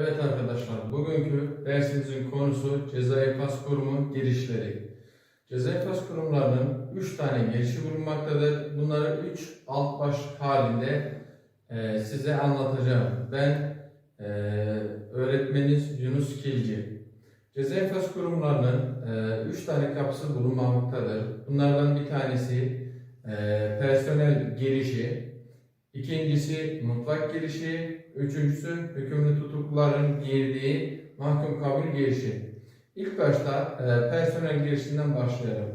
Evet arkadaşlar, bugünkü dersimizin konusu cezai pas kurumu girişleri. Cezai pas kurumlarının 3 tane girişi bulunmaktadır. Bunları 3 alt başlık halinde e, size anlatacağım. Ben e, öğretmeniz Yunus Kilci. Cezai pas kurumlarının 3 tane kapısı bulunmaktadır. Bunlardan bir tanesi e, personel girişi, İkincisi mutfak girişi, üçüncüsü hükümlü tutukluların girdiği mahkum kabul girişi. İlk başta e, personel girişinden başlayalım.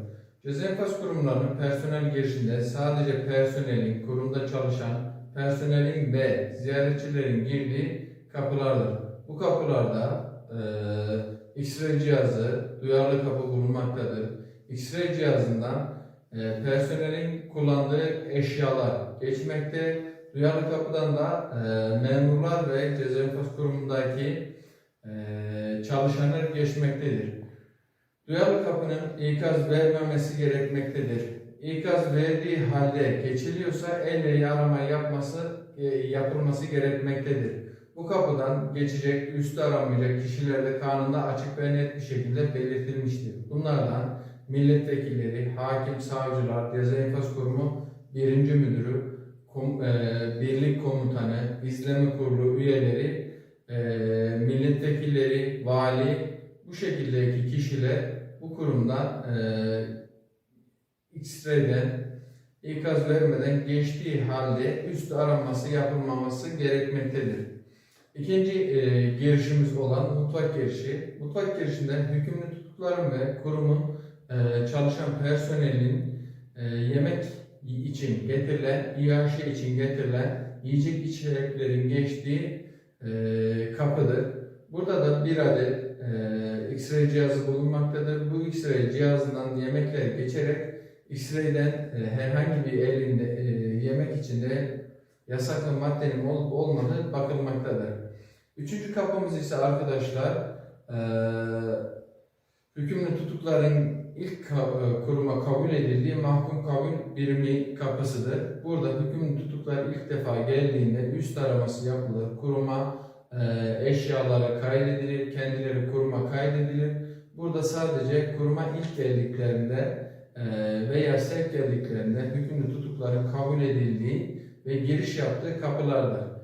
Ceza infaz kurumlarının personel girişinde sadece personelin, kurumda çalışan personelin ve ziyaretçilerin girdiği kapılardır. Bu kapılarda e, X-ray cihazı, duyarlı kapı bulunmaktadır. X-ray cihazından e, personelin kullandığı eşyalar geçmekte. Duyarlı kapıdan da e, memurlar ve ceza infaz kurumundaki e, çalışanlar geçmektedir. Duyarlı kapının ikaz vermemesi gerekmektedir. İkaz verdiği halde geçiliyorsa elle arama yapması e, yapılması gerekmektedir. Bu kapıdan geçecek, üstü aramayacak kişiler de kanunda açık ve net bir şekilde belirtilmiştir. Bunlardan milletvekilleri, hakim, savcılar, ceza infaz kurumu birinci müdürü, kom, e, birlik komutanı, izleme kurulu üyeleri, e, milletvekilleri, vali bu şekildeki kişiler bu kurumdan e, X-ray'den ikaz vermeden geçtiği halde üstü aranması yapılmaması gerekmektedir. İkinci e, girişimiz olan mutfak girişi. Mutfak girişinden hükümlü tutukların ve kurumun e, çalışan personelin e, yemek için getirilen, İHŞ için getirilen yiyecek içeceklerin geçtiği e, kapıdır. Burada da bir adet e, X-ray cihazı bulunmaktadır. Bu X-ray cihazından yemekler geçerek X-ray'den e, herhangi bir elinde e, yemek içinde yasaklı maddenin olup olmadığı bakılmaktadır. Üçüncü kapımız ise arkadaşlar e, hükümlü tutukların ilk e, kuruma kabul edildiği mahkum kabul birimi kapısıdır. Burada hükümlü tutuklar ilk defa geldiğinde üst araması yapılır. Kuruma e, eşyaları kaydedilir, kendileri kuruma kaydedilir. Burada sadece kuruma ilk geldiklerinde e, veya sevk geldiklerinde hükümlü tutukların kabul edildiği ve giriş yaptığı kapılardır.